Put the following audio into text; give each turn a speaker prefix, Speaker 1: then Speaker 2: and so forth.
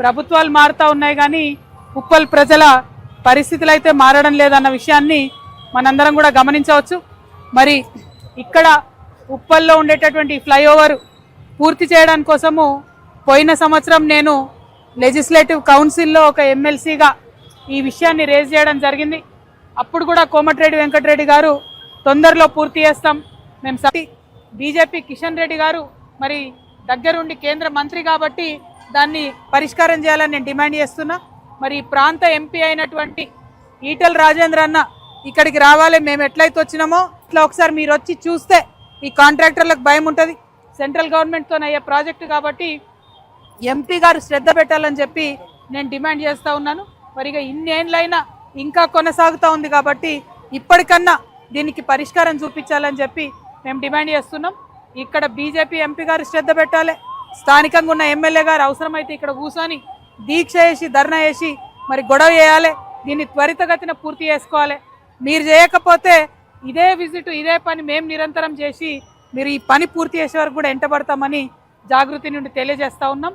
Speaker 1: ప్రభుత్వాలు మారుతూ ఉన్నాయి కానీ ఉప్పల్ ప్రజల పరిస్థితులు అయితే మారడం లేదన్న విషయాన్ని మనందరం కూడా గమనించవచ్చు. మరి ఇక్కడ ఉప్పల్లో ఉండేటటువంటి ఫ్లైఓవర్ పూర్తి చేయడం కోసము పోయిన సంవత్సరం నేను లెజిస్లేటివ్ కౌన్సిల్లో ఒక ఎమ్మెల్సీగా ఈ విషయాన్ని రేజ్ చేయడం జరిగింది. అప్పుడు కూడా కోమటిరెడ్డి వెంకటరెడ్డి గారు తొందరలో పూర్తి చేస్తాం. మేము సతీ బీజేపీ కిషన్ రెడ్డి గారు మరి దగ్గరుండి కేంద్ర మంత్రి కాబట్టి దాన్ని పరిష్కారం చేయాలని నేను డిమాండ్ చేస్తున్నా. మరి ఈ ప్రాంత ఎంపీ అయినటువంటి ఈటల రాజేంద్ర అన్న ఇక్కడికి రావాలి మేము ఎట్లయితే వచ్చినామో ఇట్లా ఒకసారి మీరు వచ్చి చూస్తే ఈ కాంట్రాక్టర్లకు భయం ఉంటుంది. సెంట్రల్ గవర్నమెంట్తో అయ్యే ప్రాజెక్టు కాబట్టి ఎంపీ గారు శ్రద్ధ పెట్టాలని చెప్పి నేను డిమాండ్ చేస్తూ ఉన్నాను. మరి ఇక ఇన్నేళ్ళైనా ఇంకా కొనసాగుతూ ఉంది కాబట్టి ఇప్పటికన్నా దీనికి పరిష్కారం చూపించాలని చెప్పి మేము డిమాండ్ చేస్తున్నాం. ఇక్కడ బీజేపీ ఎంపీ గారు శ్రద్ధ పెట్టాలి. స్థానికంగా ఉన్న ఎమ్మెల్యే గారు అవసరమైతే ఇక్కడ కూర్చొని దీక్ష చేసి ధర్నా చేసి మరి గొడవ చేయాలి. దీన్ని త్వరితగతిన పూర్తి చేసుకోవాలి. మీరు చేయకపోతే ఇదే విజిట్ ఇదే పని మేము నిరంతరం చేసి మీరు ఈ పని పూర్తి చేసే వరకు కూడా ఎంటబడతామని జాగృతి నుండి తెలియజేస్తా ఉన్నాం.